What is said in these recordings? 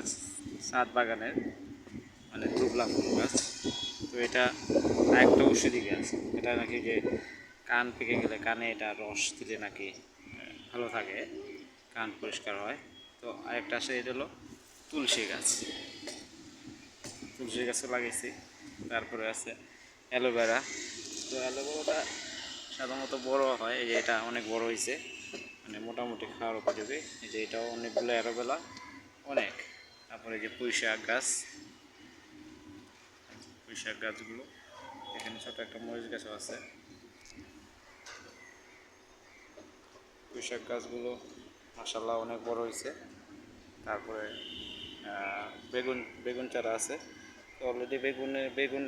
আমাদের সাত বাগানের মানে দুবলা ফুল গাছ। তো এটা একটা ঔষধি গাছ। এটা নাকি যে কান পেকে গেলে কানে এটা রস দিলে নাকি ভালো থাকে, কান পরিষ্কার হয়। তো আরেকটা আছে, এটা হলো তুলসী গাছ। তুলসী গাছও লাগিয়েছি তারপরে আছে অ্যালোভেরা। তো অ্যালোভেরাটা সাধারণত বড় হয়, এই যে এটা অনেক বড় হয়েছে মানে মোটামুটি খাওয়ার উপযোগী। এই যে এটাও অনেকগুলো অ্যালোভেরা, অনেক। তারপরে যে পুঁই শাক গাছ পুঁই শাক গাছগুলো, এখানে ছোট একটা মরিচ গাছও আছে। পুঁই শাক গাছগুলো মাসাল্লাহ অনেক বড় হয়েছে। তারপরে বেগুন বেগুন চারা আছে। অলরেডি বেগুনে বেগুন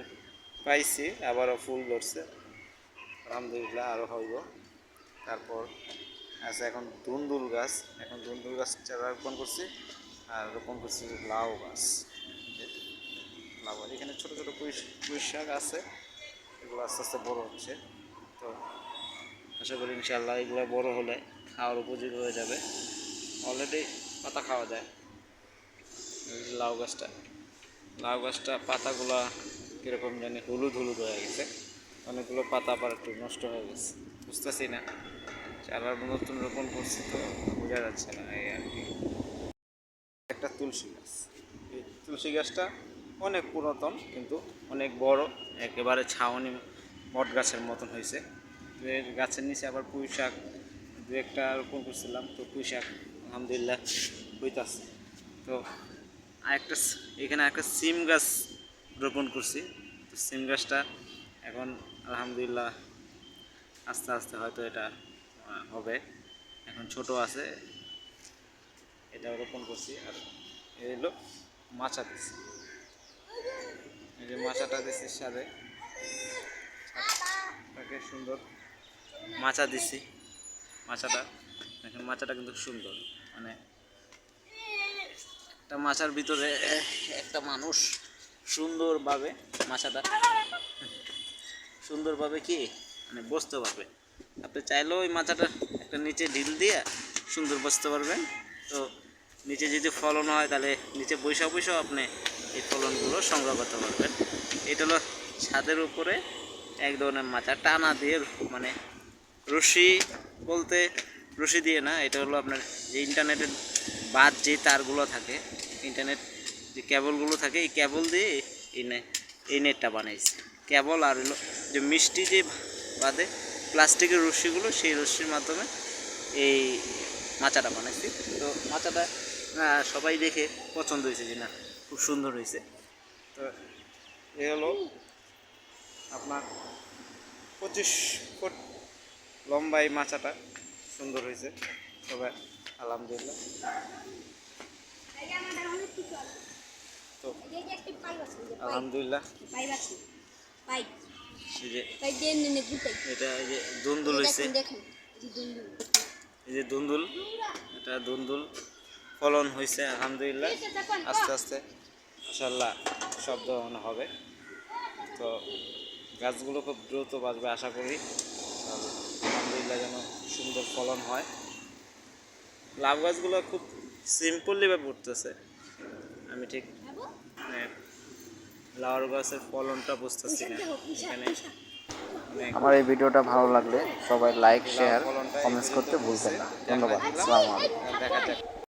পাইছি, আবারও ফুল ধরছে। আলহামদুলিল্লাহ আরও হইব। তারপর আছে এখন দুন্দুল গাছ। এখন দুন্দুল গাছ চারা রোপণ করছি। আর রোপণ করছি? লাউ গাছ। লাউ গাছ। এখানে ছোটো ছোটো পুঁই শাক আছে। এগুলো আস্তে আস্তে বড় হচ্ছে। তো আশা করি ইনশাল্লাহ এগুলো বড় হলে খাওয়ার উপযোগী হয়ে যাবে। অলরেডি পাতা খাওয়া যায়। লাউ গাছটা। লাউ গাছটা পাতাগুলা কীরকম জানি হলুদ হলুদ হয়ে গেছে। অনেকগুলো পাতা আবার একটু নষ্ট হয়ে গেছে। বুঝতেছি না। চারার নতুন রোপণ করছি তো বোঝা যাচ্ছে না এই আর কি। তুলসী গাছ এই তুলসী গাছটা অনেক পুরাতন কিন্তু অনেক বড়, একেবারে ছাউনি বট গাছের মতন হয়েছে। তো এর গাছের নিচে আবার পুঁই শাক, দু একটা রোপণ করছিলাম, তো পুঁই শাক আলহামদুলিল্লাহ হইতাছে। তো আরেকটা এখানে একটা সিম গাছ রোপণ করছি। তো সিম গাছটা এখন আলহামদুলিল্লাহ আস্তে আস্তে হয়তো এটা হবে। এখন ছোট আছে এটা রোপণ করছি আর এই হলো মাচা দিছি। এই যে মাচাটা দিছি সাথে। তাকে সুন্দর মাচা দিছি। মাচাটা এখন মাচাটা কিন্তু সুন্দর। মানে একটা মাচার ভিতরে একটা মানুষ সুন্দরভাবে মাচাটা, সুন্দরভাবে কি? মানে বসতে পারবে। আপনি চাইলেও ওই মাচাটা একটা নিচে ঢিল দিয়ে সুন্দর বসতে পারবেন। তো নিচে যদি ফলন হয়, তাহলে নিচে বৈশা বৈশাও আপনি এই ফলনগুলো সংগ্রহ করতে পারবেন। এটা হলো ছাদের উপরে এক ধরনের মাচা, টানা দিয়ে মানে রশি বলতে রশি দিয়ে না, এটা হলো আপনার যে ইন্টারনেটের বাদ যে তারগুলো থাকে, ইন্টারনেট যে কেবলগুলো থাকে, এই কেবল দিয়ে এই এই নেটটা বানাইছে। কেবল আর হলো যে মিষ্টি যে বাদে প্লাস্টিকের রশ্মিগুলো সেই রশ্মির মাধ্যমে এই মাচাটা বানাইছি। তো মাচাটা সবাই দেখে পছন্দ হয়েছে যে না, খুব সুন্দর হয়েছে। তো এ হলো আপনার পঁচিশ ফুট লম্বা এই মাচাটা সুন্দর হয়েছে। তবে আলহামদুলিল্লাহ। তো আলহামদুলিল্লাহ। এটা এই যে দুন্দুল হয়েছে। এই যে দুন্দুল, এটা দুন্দুল। ফলন হয়েছে আলহামদুলিল্লাহ। আস্তে আস্তে মাসাল্লাহ শব্দ মনে হবে। তো গাছগুলো খুব দ্রুত বাঁচবে আশা করি। আলহামদুলিল্লাহ যেন সুন্দর ফলন হয়। লাভ গাছগুলো খুব সিম্পলিভাবে উঠতেছে। আমি ঠিক মানে লাউর গাছের ফলনটা বুঝতেছি না। এখানে আমার এই ভিডিওটা ভালো লাগলে সবাই লাইক শেয়ার কমেন্টস করতে ভুলবেন না। ধন্যবাদ। আসসালামু আলাইকুম। দেখা যাক